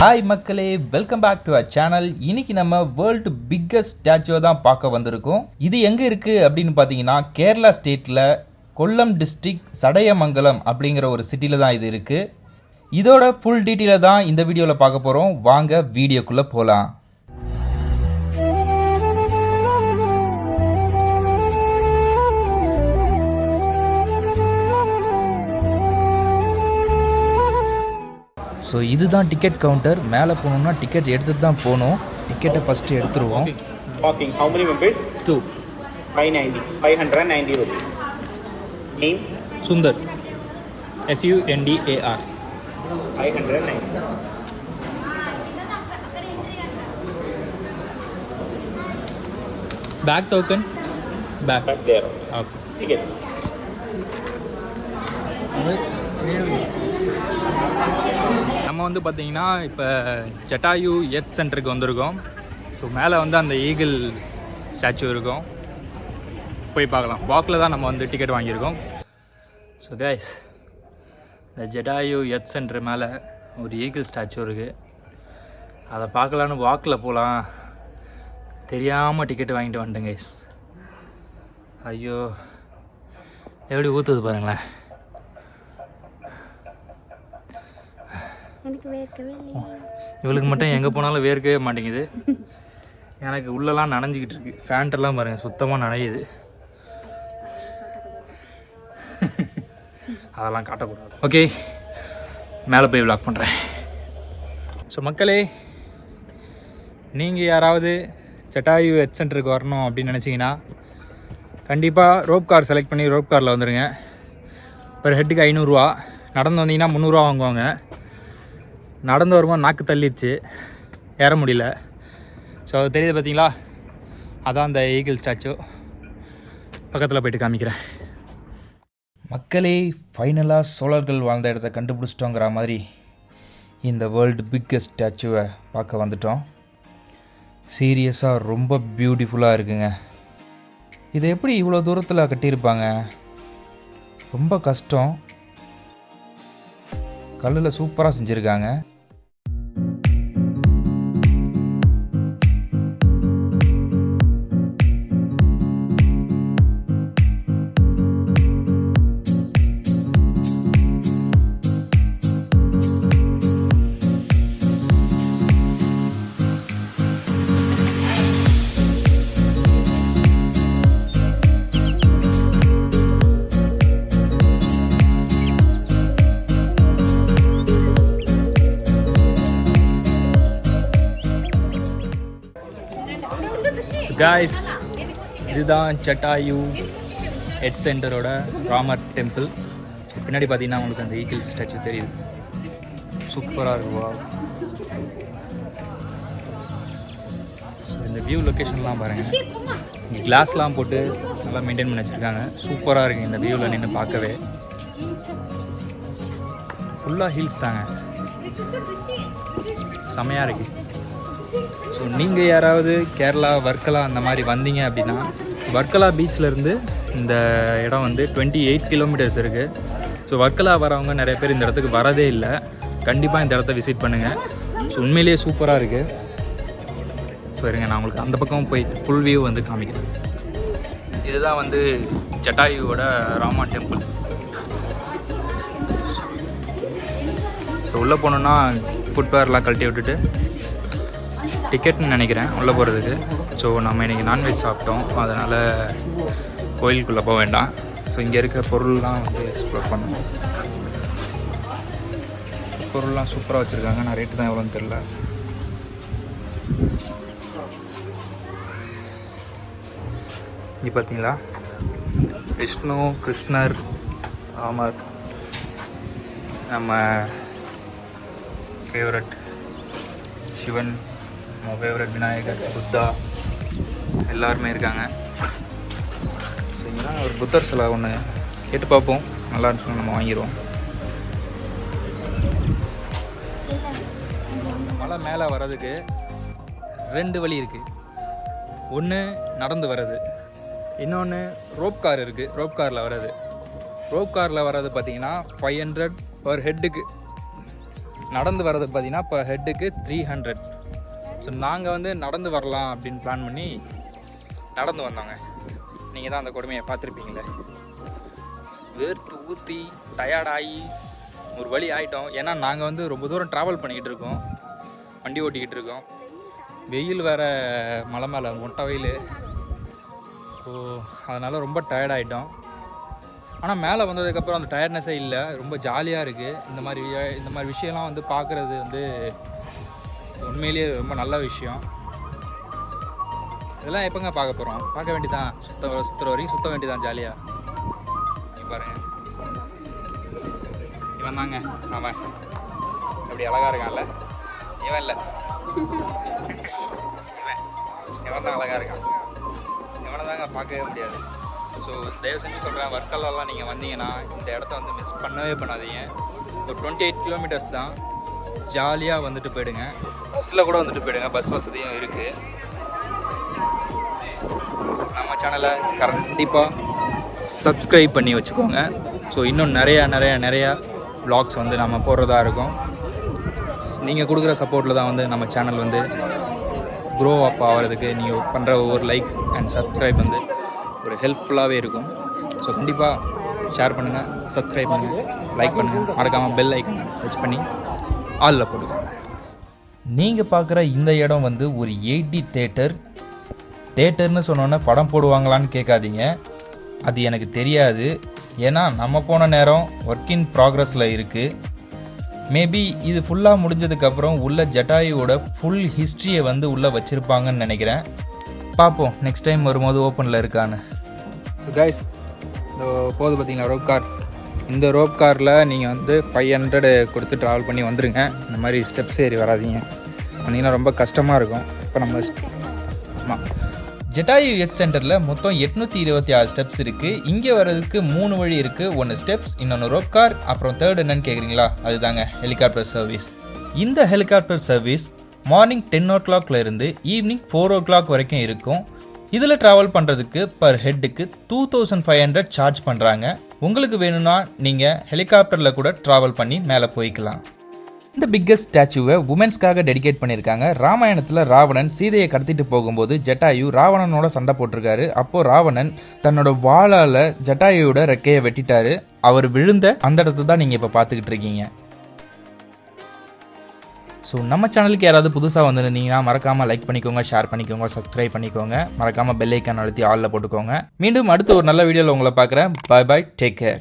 Hi மக்களே. Welcome back to a channel இன்னைக்கு நம்ம வேர்ல்டு பிக்கஸ்ட் ஸ்டாச்சுவை தான் பார்க்க வந்திருக்கோம். இது எங்கே இருக்குது அப்படின்னு பார்த்தீங்கன்னா கேரளா ஸ்டேட்டில் கொல்லம் டிஸ்ட்ரிக் சடையமங்கலம் அப்படிங்கிற ஒரு சிட்டியில் தான் இது இருக்குது இதோட ஃபுல் டீட்டெயிலை தான் இந்த வீடியோவில் பார்க்க போகிறோம் வாங்க வீடியோக்குள்ளே போகலாம் ஸோ இதுதான் டிக்கெட் கவுண்டர் மேலே போகணுன்னா டிக்கெட் எடுத்துட்டு தான் போகணும் டிக்கெட்டை ஃபஸ்ட்டு எடுத்துருவோம் Walking. How many members? Two. 590. 590 rupees. Name? Sundar. S U N D A R. 590. Back token. Back. Back there. Okay. Ticket. நம்ம வந்து பார்த்திங்கன்னா இப்போ ஜட்டாயு எர்த் சென்டருக்கு வந்திருக்கோம். ஸோ மேலே வந்து அந்த ஈகிள் ஸ்டாச்சு இருக்கும். போய் பார்க்கலாம். வாக்கில் தான் நம்ம வந்து டிக்கெட் வாங்கியிருக்கோம். ஸோ கைஸ் இந்த ஜடாயு எத் சென்டர் மேலே ஒரு ஈகிள் ஸ்டாச்சு இருக்குது அதை பார்க்கலான்னு வாக்கில் போகலாம். தெரியாமல் டிக்கெட் வாங்கிட்டு வந்துட்டேன் கைஸ் ஐயோ எப்படி ஊற்றுது பாருங்களேன் எனக்கு வேர்க்கவே இல்லை இவளுக்கு மட்டும் எங்கே போனாலும் வேர்க்கவே மாட்டேங்குது. எனக்கு உள்ளெல்லாம் நனைஞ்சிக்கிட்டு இருக்கு. ஃபேண்ட்டெல்லாம் பாருங்கள் சுத்தமாக நனையுது. அதெல்லாம் காட்டக்கூடாது. ஓகே மேலே போய் விளாக் பண்ணுறேன் ஸோ மக்களே நீங்கள் யாராவது ஜட்டாயு ஹெட் சென்டருக்கு வரணும் அப்படின்னு நினச்சிங்கன்னா கண்டிப்பாக ரோப் கார் செலக்ட் பண்ணி ரோப் காரில் வந்துடுங்க ஒரு ஹெட்டுக்கு ஐநூறுரூவா நடந்து வந்தீங்கன்னா முந்நூறுரூவா வாங்குவாங்க. நடந்து வரும்போது நாக்கு தள்ளிடுச்சு. ஏற முடியல. ஸோ அது தெரியுது பார்த்தீங்களா அதான் அந்த ஈகிள் ஸ்டாச்சு பக்கத்தில் போயிட்டு காமிக்கிறேன். மக்களே ஃபைனலாக சோழர்கள் வாழ்ந்த இடத்த கண்டுபிடிச்சிட்டோங்கிற மாதிரி இந்த வேர்ல்டு பிக்கஸ்ட் ஸ்டாச்சுவை பார்க்க வந்துட்டோம். சீரியஸாக ரொம்ப பியூட்டிஃபுல்லாக இருக்குங்க. இதை எப்படி இவ்வளோ தூரத்தில் கட்டியிருப்பாங்க? ரொம்ப கஷ்டம். கல்லில் சூப்பராக செஞ்சுருக்காங்க. காய்ஸ் இதுதான் ஜட்டாயு ஹெட் சென்டரோட ராமர் டெம்பிள் பின்னாடி பார்த்தீங்கன்னா உங்களுக்கு அந்த ஈகிள் ஸ்டாச்சு தெரியுது. சூப்பராக இருக்குவா ஸோ இந்த வியூ லொக்கேஷன்லாம் பாருங்கள் இங்கே கிளாஸ்லாம் போட்டு நல்லா மெயின்டைன் பண்ணி வச்சுருக்காங்க. சூப்பராக இருக்குது இந்த வியூவில் நின்று பார்க்கவே. ஃபுல்லாக ஹில்ஸ் தாங்க. செமையாக இருக்குது ஸோ நீங்கள் யாராவது கேரளா வர்க்கலா அந்த மாதிரி வந்தீங்க அப்படின்னா வர்க்கலா பீச்லேருந்து இந்த இடம் வந்து டுவெண்ட்டி எயிட் கிலோமீட்டர்ஸ் இருக்குது ஸோ வர்க்கலா வரவங்க நிறைய பேர் இந்த இடத்துக்கு வரதே இல்லை. கண்டிப்பாக இந்த இடத்த விசிட் பண்ணுங்கள் ஸோ உண்மையிலேயே சூப்பராக இருக்குது ஸோ இருங்க நான் உங்களுக்கு அந்த பக்கம் போய் ஃபுல் வியூ வந்து காமிக்கிறேன். இதுதான் வந்து ஜட்டாயுவோட ராமா டெம்பிள் ஸோ உள்ளே போனோன்னா ஃபுட்வேர்லாம் கழட்டி விட்டுட்டு டிக்கெட்னு நினைக்கிறேன் உள்ளே போகிறதுக்கு ஸோ நம்ம இன்றைக்கி நான்வெஜ் சாப்பிட்டோம். அதனால் கோயிலுக்குள்ளே போக வேண்டாம். ஸோ இங்கே இருக்க பொருள்லாம் வந்து எக்ஸ்ப்ளோர் பண்ணுவோம். பொருள்லாம் சூப்பராக வச்சுருக்காங்க. நான் ரேட்டு தான் எவ்வளோன்னு தெரில இங்கே பார்த்தீங்களா விஷ்ணு கிருஷ்ணர் ராமர் நம்ம ஃபேவரட் சிவன் நம்ம ஃபேவரட் விநாயகர் புத்தா எல்லாருமே இருக்காங்க. ஸோ இங்கெல்லாம் ஒரு புத்தர் சிலை ஒன்று கேட்டு பார்ப்போம். நல்லா சொல்லி நம்ம வாங்கிடுவோம். மலை மேலே வர்றதுக்கு ரெண்டு வழி இருக்குது ஒன்று நடந்து வர்றது. இன்னொன்று ரோப் கார் இருக்குது ரோப் காரில் வர்றது. ரோப் காரில் வர்றது பார்த்தீங்கன்னா ஃபைவ் ஹண்ட்ரட் பர் ஹெட்டுக்கு நடந்து வர்றது பார்த்தீங்கன்னா பர் ஹெட்டுக்கு த்ரீ ஹண்ட்ரட் ஸோ நாங்கள் வந்து நடந்து வரலாம் அப்படின்னு பிளான் பண்ணி நடந்து வந்தாங்க. நீங்கள் தான் அந்த கொடுமையை பார்த்துருப்பீங்களே. வேர்த்து ஊற்றி டயர்டாகி ஒரு வழி ஆகிட்டோம் ஏன்னா நாங்கள் வந்து ரொம்ப தூரம் ட்ராவல் பண்ணிக்கிட்டு இருக்கோம். வண்டி ஓட்டிக்கிட்டு இருக்கோம். வெயில் வேறு மலை மேலே மொட்டை வெயில். ஸோ அதனால் ரொம்ப டயர்ட் ஆகிட்டோம் ஆனால் மேலே வந்ததுக்கப்புறம் அந்த டயர்ட்னஸே இல்லை. ரொம்ப ஜாலியாக இருக்குது இந்த மாதிரி இந்த மாதிரி விஷயம்லாம் வந்து பார்க்குறது வந்து உண்மையிலேயே ரொம்ப நல்ல விஷயம். இதெல்லாம் எப்போங்க பார்க்க போகிறோம் பார்க்க வேண்டியதான் சுத்த சுற்றுற வரைக்கும் சுத்த வேண்டியதான் ஜாலியாக நீ பாருங்க. இவன் தாங்க. அவன். அப்படி அழகாக இருக்கான்ல. இவன் இல்லை. இவன். இவன் தான் அழகாக இருக்கான். இவனை தாங்க பார்க்கவே முடியாது. ஸோ தயவு செஞ்சு சொல்கிறேன் வர்க்கலாலாம் நீங்கள் வந்தீங்கன்னா இந்த இடத்த வந்து மிஸ் பண்ணவே பண்ணாதீங்க. ஒரு டுவெண்ட்டி எயிட் கிலோமீட்டர்ஸ் தான். ஜாலியாக வந்துட்டு போயிடுங்க. பஸ்ஸில் கூட வந்துட்டு போயிடுங்க. பஸ் வசதியும் இருக்குது நம்ம சேனலை கண்டிப்பாக சப்ஸ்கிரைப் பண்ணி வச்சுக்கோங்க. ஸோ இன்னும் நிறையா நிறையா நிறையா வ்ளாக்ஸ் வந்து நம்ம போடுறதா இருக்கும். நீங்கள் கொடுக்குற சப்போர்ட்டில் தான் வந்து நம்ம சேனல் வந்து க்ரோ அப் ஆகிறதுக்கு நீங்கள் பண்ணுற ஒவ்வொரு லைக் அண்ட் சப்ஸ்கிரைப் வந்து ஒரு ஹெல்ப்ஃபுல்லாகவே இருக்கும். ஸோ கண்டிப்பாக ஷேர் பண்ணுங்கள் சப்ஸ்கிரைப் பண்ணுங்கள் லைக் பண்ணுங்கள் மறக்காமல் பெல் ஐக்கன் டச் பண்ணி ஆலில் போடுங்க. நீங்கள் பார்க்குற இந்த இடம் வந்து ஒரு எயிட்டி தேட்டர். தேட்டர்னு சொன்னோன்னே படம் போடுவாங்களான்னு கேட்காதீங்க. அது எனக்கு தெரியாது. ஏன்னா நம்ம போன நேரம் ஒர்க் இன் ப்ராக்ரஸில் இருக்குது மேபி இது ஃபுல்லாக முடிஞ்சதுக்கப்புறம் உள்ள ஜட்டாயுவோட ஃபுல் ஹிஸ்ட்ரியை வந்து உள்ளே வச்சுருப்பாங்கன்னு நினைக்கிறேன். பார்ப்போம் நெக்ஸ்ட் டைம் வரும்போது ஓப்பனில் இருக்கான்னு. கைஸ் இந்த போது பார்த்தீங்களா ரோப் கார் இந்த ரோப் காரில் நீங்கள் வந்து ஃபைவ் ஹண்ட்ரடு கொடுத்து ட்ராவல் பண்ணி வந்துடுங்க இந்த மாதிரி ஸ்டெப்ஸ் ஏறி வராதீங்க. வந்தீங்கன்னா ரொம்ப கஷ்டமாக இருக்கும். இப்போ நம்ம ஆமாம் ஜெட்டாயு எத் சென்டரில் மொத்தம் எட்நூற்றி இருபத்தி ஆறு ஸ்டெப்ஸ் இருக்குது இங்கே வர்றதுக்கு மூணு வழி இருக்குது ஒன்று ஸ்டெப்ஸ் இன்னொன்று ரோப் கார். அப்புறம் தேர்ட் என்னன்னு கேட்குறீங்களா அதுதாங்க ஹெலிகாப்டர் சர்வீஸ் இந்த ஹெலிகாப்டர் சர்வீஸ் மார்னிங் டென் ஓ கிளாக்ல இருந்து ஈவினிங் ஃபோர் ஓ கிளாக் வரைக்கும் இருக்கும். இதில் ட்ராவல் பண்ணுறதுக்கு per ஹெட்டுக்கு two thousand five hundred charge பண்ணுறாங்க உங்களுக்கு வேணும்னா நீங்கள் ஹெலிகாப்டரில் கூட ட்ராவல் பண்ணி மேலே போய்க்கலாம். இந்த பிக்கஸ்ட் ஸ்டாச்சுவை உமன்ஸ்க்காக டெடிகேட் பண்ணியிருக்காங்க. ராமாயணத்தில் ராவணன் சீதையை கடத்திட்டு போகும்போது ஜட்டாயு ராவணனோட சண்டை போட்டிருக்காரு. அப்போ ராவணன் தன்னோட வாளால் ஜட்டாயுவோட ரெக்கையை வெட்டிட்டாரு. அவர் விழுந்த அந்த இடத்த தான் நீங்கள் இப்போ பார்த்துக்கிட்டு இருக்கீங்க. ஸோ நம்ம சேனலுக்கு யாராவது புதுசாக வந்திருந்தீங்கன்னா மறக்காமல் லைக் பண்ணிக்கோங்க ஷேர் பண்ணிக்கோங்க சப்ஸ்கிரைப் பண்ணிக்கோங்க. மறக்காமல் பெல் ஐக்கான் அழுத்தி ஆலில் போட்டுக்கோங்க. மீண்டும் அடுத்த ஒரு நல்ல வீடியோவில் உங்களை பார்க்குறேன். பாய் பாய் டேக் கேர்